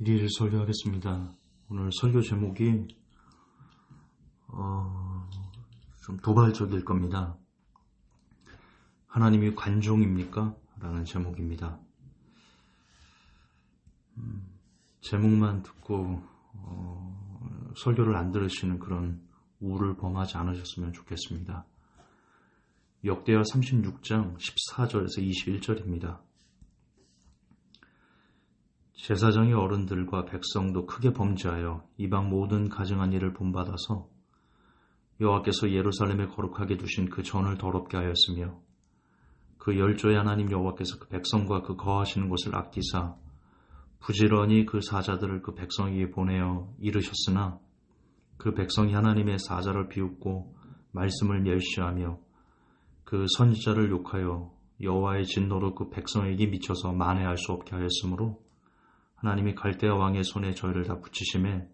일일 설교하겠습니다. 오늘 설교 제목이 어, 좀 도발적일 겁니다. 하나님이 관종입니까? 라는 제목입니다. 음, 제목만 듣고 어, 설교를 안 들으시는 그런 우를 범하지 않으셨으면 좋겠습니다. 역대하 36장 14절에서 21절입니다. 제사장의 어른들과 백성도 크게 범죄하여 이방 모든 가증한 일을 본받아서 여호와께서 예루살렘에 거룩하게 두신 그 전을 더럽게 하였으며 그 열조의 하나님 여호와께서 그 백성과 그 거하시는 곳을 아끼사 부지런히 그 사자들을 그 백성에게 보내어 이르셨으나 그 백성이 하나님의 사자를 비웃고 말씀을 멸시하며 그 선지자를 욕하여 여호와의 진노로 그 백성에게 미쳐서 만회할 수 없게 하였으므로 하나님이 갈대아 왕의 손에 저희를 다 붙이심에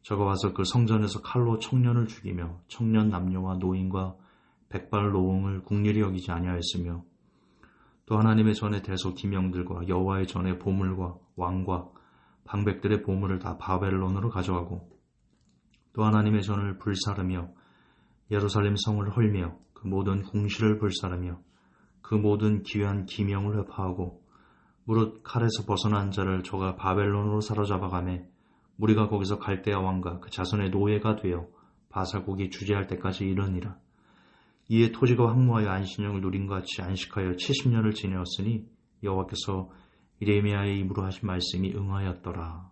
저가 와서 그 성전에서 칼로 청년을 죽이며 청년 남녀와 노인과 백발 노웅을 국리리 여기지 아니하였으며 또 하나님의 전에 대소 기명들과 여호와의 전에 보물과 왕과 방백들의 보물을 다 바벨론으로 가져가고 또 하나님의 전을 불사르며 예루살렘 성을 헐며 그 모든 궁시를 불사르며 그 모든 귀한 기명을 회파하고 무릇 칼에서 벗어난 자를 저가 바벨론으로 사로잡아가매 우리가 거기서 갈대아 왕과 그 자손의 노예가 되어 바사국이 주재할 때까지 이르니라. 이에 토지가 황무하여 안식년을 누린 것 같이 안식하여 70년을 지내었으니 여호와께서 이레미야의 입으로 하신 말씀이 응하였더라.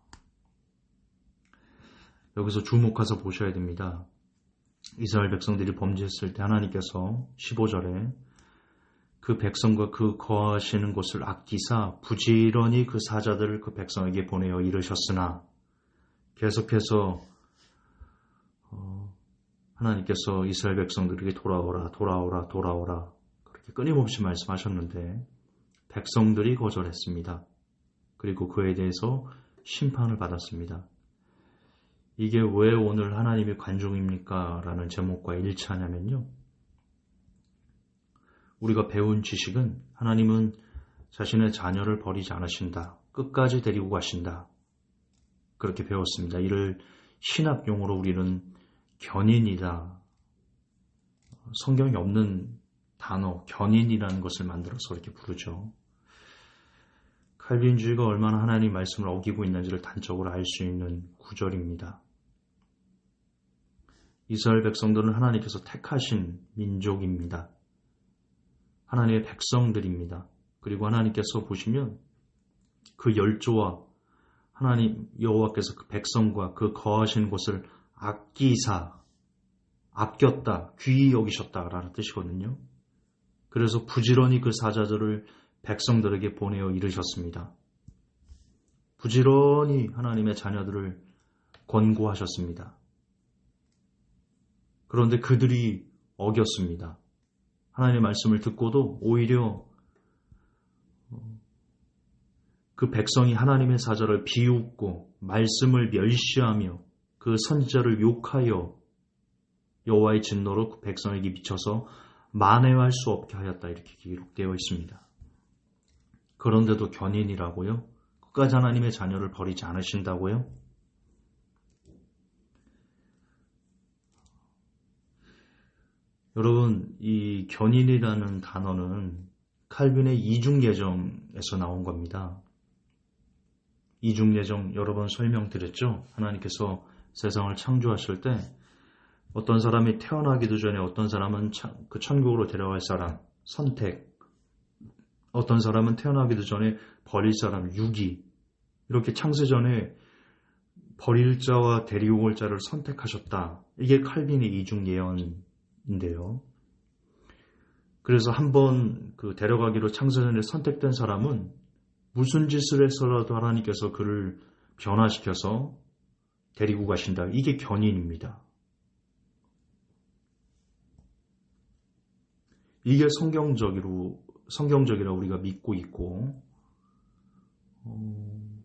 여기서 주목해서 보셔야 됩니다. 이스라엘 백성들이 범죄했을 때 하나님께서 15절에 그 백성과 그 거하시는 곳을 아끼사 부지런히 그 사자들을 그 백성에게 보내어 이르셨으나 계속해서 어, 하나님께서 이스라엘 백성들에게 돌아오라 돌아오라 돌아오라 그렇게 끊임없이 말씀하셨는데 백성들이 거절했습니다. 그리고 그에 대해서 심판을 받았습니다. 이게 왜 오늘 하나님의 관중입니까? 라는 제목과 일치하냐면요. 우리가 배운 지식은 하나님은 자신의 자녀를 버리지 않으신다. 끝까지 데리고 가신다. 그렇게 배웠습니다. 이를 신학용어로 우리는 견인이다. 성경이 없는 단어, 견인이라는 것을 만들어서 이렇게 부르죠. 칼빈주의가 얼마나 하나님 말씀을 어기고 있는지를 단적으로 알 수 있는 구절입니다. 이스라엘 백성들은 하나님께서 택하신 민족입니다. 하나님의 백성들입니다. 그리고 하나님께서 보시면 그 열조와 하나님 여호와께서 그 백성과 그 거하신 곳을 아끼사 아꼈다 귀히 여기셨다라는 뜻이거든요. 그래서 부지런히 그 사자들을 백성들에게 보내어 이르셨습니다. 부지런히 하나님의 자녀들을 권고하셨습니다. 그런데 그들이 어겼습니다. 하나님의 말씀을 듣고도 오히려 그 백성이 하나님의 사자를 비웃고 말씀을 멸시하며 그 선지자를 욕하여 여호와의 진노로 그 백성에게 미쳐서 만회할 수 없게 하였다 이렇게 기록되어 있습니다. 그런데도 견인이라고요? 끝까지 하나님의 자녀를 버리지 않으신다고요? 여러분, 이 견인이라는 단어는 칼빈의 이중예정에서 나온 겁니다. 이중예정 여러 번 설명드렸죠? 하나님께서 세상을 창조하실 때 어떤 사람이 태어나기도 전에 어떤 사람은 그 천국으로 데려갈 사람, 선택, 어떤 사람은 태어나기도 전에 버릴 사람, 유기, 이렇게 창세전에 버릴 자와 데리고 올 자를 선택하셨다. 이게 칼빈의 이중 예언 인데요. 그래서 한번 그 데려가기로 창세전에 선택된 사람은 무슨 짓을 해서라도 하나님께서 그를 변화시켜서 데리고 가신다. 이게 견인입니다. 이게 성경적으로 성경적이라 우리가 믿고 있고 어,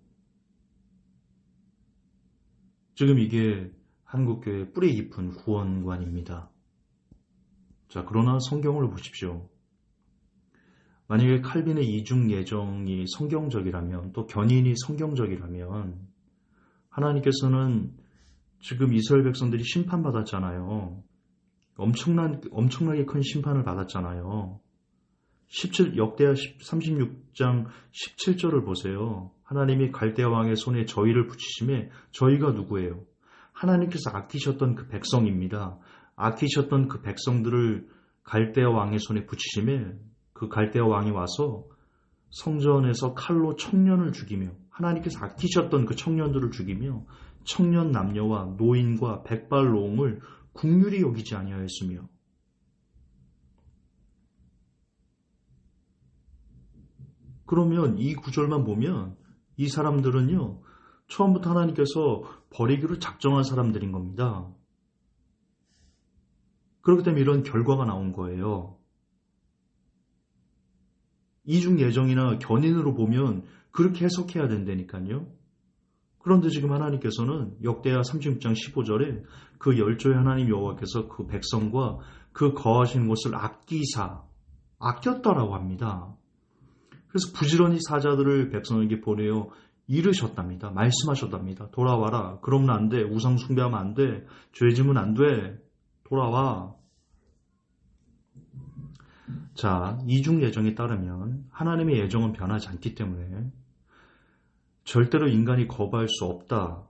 지금 이게 한국교회 뿌리 깊은 구원관입니다. 자, 그러나 성경을 보십시오. 만약에 칼빈의 이중 예정이 성경적이라면 또 견인이 성경적이라면 하나님께서는 지금 이스라엘 백성들이 심판받았잖아요. 엄청난 엄청나게 큰 심판을 받았잖아요. 17 역대하 36장 17절을 보세요. 하나님이 갈대아 왕의 손에 저희를 붙이심에 저희가 누구예요? 하나님께서 아끼셨던 그 백성입니다. 아끼셨던 그 백성들을 갈대아 왕의 손에 붙이심에 그 갈대아 왕이 와서 성전에서 칼로 청년을 죽이며 하나님께서 아끼셨던 그 청년들을 죽이며 청년 남녀와 노인과 백발노움을 국률이 여기지 아니하였으며 그러면 이 구절만 보면 이 사람들은요 처음부터 하나님께서 버리기로 작정한 사람들인 겁니다. 그렇기 때문에 이런 결과가 나온 거예요. 이중 예정이나 견인으로 보면 그렇게 해석해야 된다니까요. 그런데 지금 하나님께서는 역대하 36장 15절에 그 열조의 하나님 여호와께서 그 백성과 그 거하시는 곳을 아끼사 아꼈다라고 합니다. 그래서 부지런히 사자들을 백성에게 보내어 이르셨답니다. 말씀하셨답니다. 돌아와라. 그러면 안 돼. 우상 숭배하면 안 돼. 죄 지면 안 돼. 돌아와. 자, 이중 예정에 따르면 하나님의 예정은 변하지 않기 때문에 절대로 인간이 거부할 수 없다.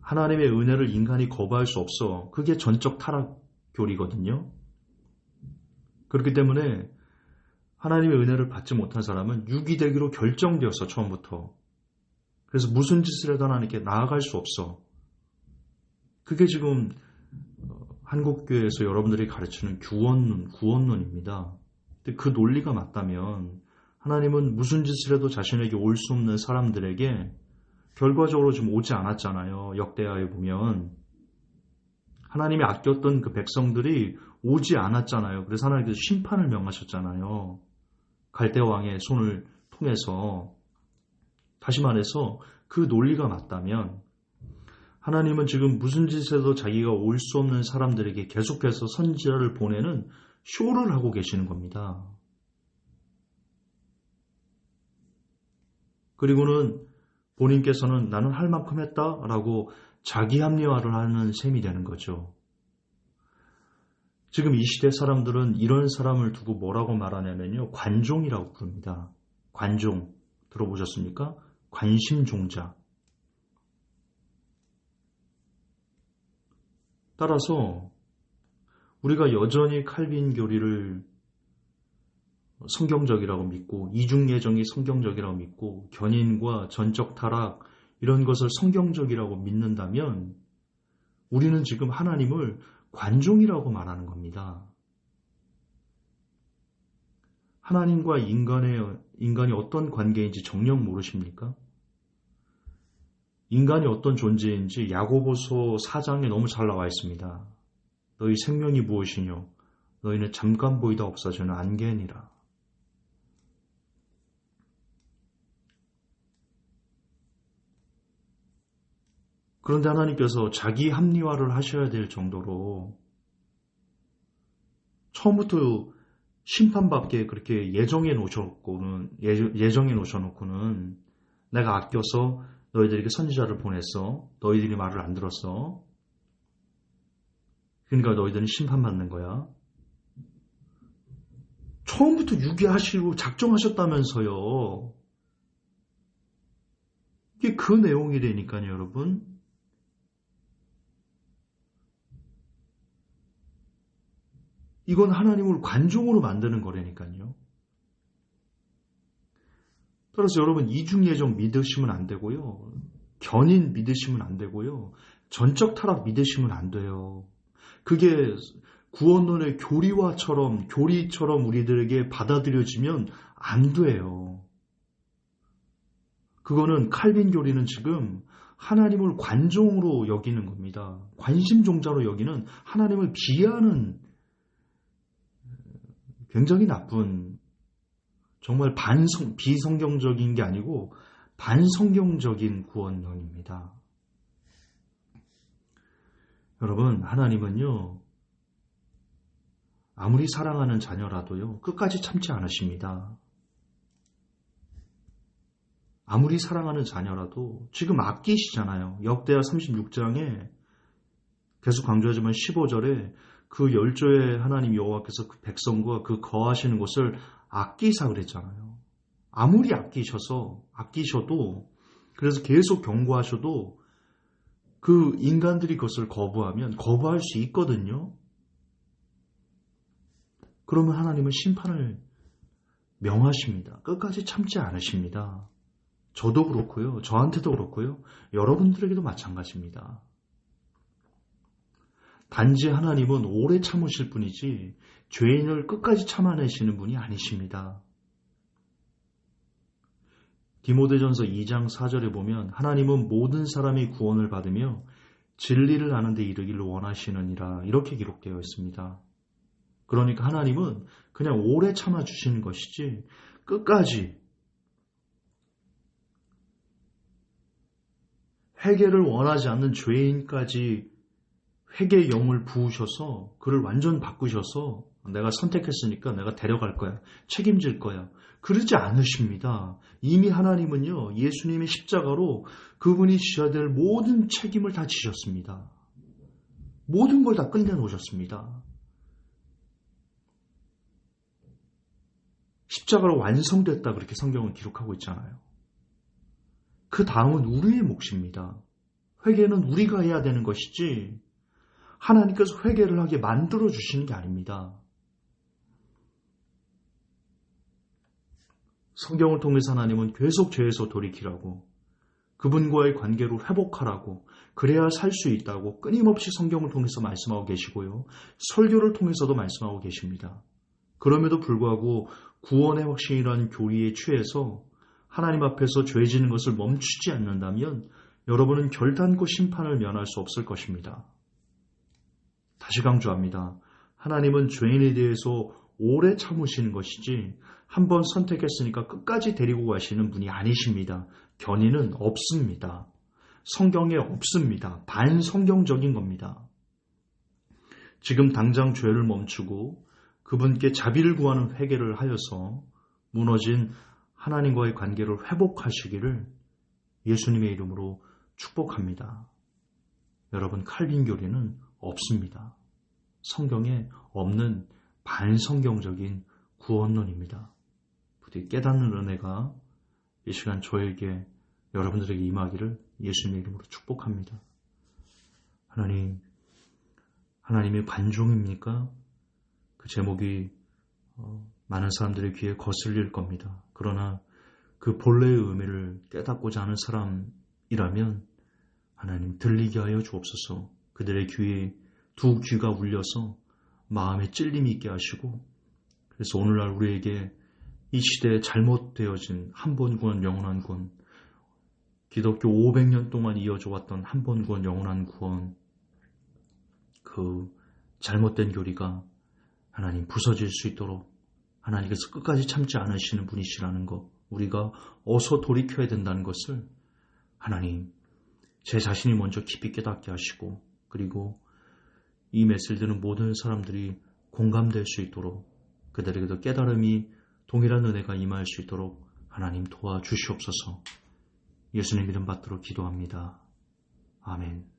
하나님의 은혜를 인간이 거부할 수 없어. 그게 전적 타락 교리거든요. 그렇기 때문에 하나님의 은혜를 받지 못한 사람은 유기되기로 결정되었어, 처음부터. 그래서 무슨 짓을 해도 하나님께 나아갈 수 없어. 그게 지금 어, 한국교회에서 여러분들이 가르치는 구원론, 구원론입니다. 근데 그 논리가 맞다면 하나님은 무슨 짓을 해도 자신에게 올 수 없는 사람들에게 결과적으로 지금 오지 않았잖아요. 역대하에 보면. 하나님이 아꼈던 그 백성들이 오지 않았잖아요. 그래서 하나님께서 심판을 명하셨잖아요. 갈대 왕의 손을 통해서 다시 말해서 그 논리가 맞다면 하나님은 지금 무슨 짓에도 자기가 올 수 없는 사람들에게 계속해서 선지자를 보내는 쇼를 하고 계시는 겁니다. 그리고는 본인께서는 나는 할 만큼 했다라고 자기 합리화를 하는 셈이 되는 거죠. 지금 이 시대 사람들은 이런 사람을 두고 뭐라고 말하냐면요. 관종이라고 부릅니다. 관종. 들어보셨습니까? 관심종자. 따라서 우리가 여전히 칼빈 교리를 성경적이라고 믿고 이중예정이 성경적이라고 믿고 견인과 전적 타락 이런 것을 성경적이라고 믿는다면 우리는 지금 하나님을 관종이라고 말하는 겁니다. 하나님과 인간의, 인간이 어떤 관계인지 정녕 모르십니까? 인간이 어떤 존재인지 야고보서 4장에 너무 잘 나와 있습니다. 너희 생명이 무엇이뇨? 너희는 잠깐 보이다 없어지는 안개니라. 그런데 하나님께서 자기 합리화를 하셔야 될 정도로 처음부터 심판받게 그렇게 예정해 놓으셨고는 예정해 놓으셔놓고는 내가 아껴서 너희들에게 선지자를 보냈어. 너희들이 말을 안 들었어. 그러니까 너희들은 심판받는 거야. 처음부터 유기하시고 작정하셨다면서요. 이게 그 내용이라니까요, 여러분. 이건 하나님을 관종으로 만드는 거라니까요. 따라서 여러분 이중예정 믿으시면 안 되고요. 견인 믿으시면 안 되고요. 전적 타락 믿으시면 안 돼요. 그게 구원론의 교리화처럼 교리처럼 우리들에게 받아들여지면 안 돼요. 그거는 칼빈 교리는 지금 하나님을 관종으로 여기는 겁니다. 관심 종자로 여기는 하나님을 비하하는 굉장히 나쁜 정말 반성 비성경적인 게 아니고 반성경적인 구원론입니다. 여러분 하나님은요 아무리 사랑하는 자녀라도요, 끝까지 참지 않으십니다. 아무리 사랑하는 자녀라도 지금 아끼시잖아요. 역대하 36장에 계속 강조하지만 15절에 그 열조의 하나님 여호와께서 그 백성과 그 거하시는 곳을 아끼사 그랬잖아요. 아무리 아끼셔서 아끼셔도 그래서 계속 경고하셔도 그 인간들이 그것을 거부하면 거부할 수 있거든요. 그러면 하나님은 심판을 명하십니다. 끝까지 참지 않으십니다. 저도 그렇고요. 저한테도 그렇고요. 여러분들에게도 마찬가지입니다. 단지 하나님은 오래 참으실 분이지 죄인을 끝까지 참아내시는 분이 아니십니다. 디모데전서 2장 4절에 보면 하나님은 모든 사람이 구원을 받으며 진리를 아는 데 이르기를 원하시느니라 이렇게 기록되어 있습니다. 그러니까 하나님은 그냥 오래 참아 주시는 것이지 끝까지 회개를 원하지 않는 죄인까지 회개의 영을 부으셔서 그를 완전 바꾸셔서 내가 선택했으니까 내가 데려갈 거야. 책임질 거야. 그러지 않으십니다. 이미 하나님은요, 예수님의 십자가로 그분이 지셔야 될 모든 책임을 다 지셨습니다. 모든 걸 다 끝내놓으셨습니다. 십자가로 완성됐다 그렇게 성경은 기록하고 있잖아요. 그 다음은 우리의 몫입니다. 회개는 우리가 해야 되는 것이지 하나님께서 회개를 하게 만들어 주시는 게 아닙니다. 성경을 통해서 하나님은 계속 죄에서 돌이키라고 그분과의 관계를 회복하라고 그래야 살 수 있다고 끊임없이 성경을 통해서 말씀하고 계시고요. 설교를 통해서도 말씀하고 계십니다. 그럼에도 불구하고 구원의 확신이라는 교리에 취해서 하나님 앞에서 죄 지는 것을 멈추지 않는다면 여러분은 결단코 심판을 면할 수 없을 것입니다. 다시 강조합니다. 하나님은 죄인에 대해서 오래 참으시는 것이지 한 번 선택했으니까 끝까지 데리고 가시는 분이 아니십니다. 견인은 없습니다. 성경에 없습니다. 반성경적인 겁니다. 지금 당장 죄를 멈추고 그분께 자비를 구하는 회개를 하여서 무너진 하나님과의 관계를 회복하시기를 예수님의 이름으로 축복합니다. 여러분 칼빈 교리는 없습니다. 성경에 없는 반성경적인 구원론입니다. 부디 깨닫는 은혜가 이 시간 저에게 여러분들에게 임하기를 예수님의 이름으로 축복합니다. 하나님, 하나님의 관종입니까? 그 제목이 어, 많은 사람들의 귀에 거슬릴 겁니다. 그러나 그 본래의 의미를 깨닫고자 하는 사람이라면 하나님 들리게 하여 주옵소서. 그들의 귀에 두 귀가 울려서 마음에 찔림이 있게 하시고 그래서 오늘날 우리에게 이 시대에 잘못되어진 한 번 구원 영원한 구원 기독교 500년 동안 이어져 왔던 한 번 구원 영원한 구원 그 잘못된 교리가 하나님 부서질 수 있도록 하나님께서 끝까지 참지 않으시는 분이시라는 것 우리가 어서 돌이켜야 된다는 것을 하나님 제 자신이 먼저 깊이 깨닫게 하시고 그리고 이 메시지를 듣는 모든 사람들이 공감될 수 있도록 그들에게도 깨달음이 동일한 은혜가 임할 수 있도록 하나님 도와주시옵소서 예수님 이름 받도록 기도합니다. 아멘.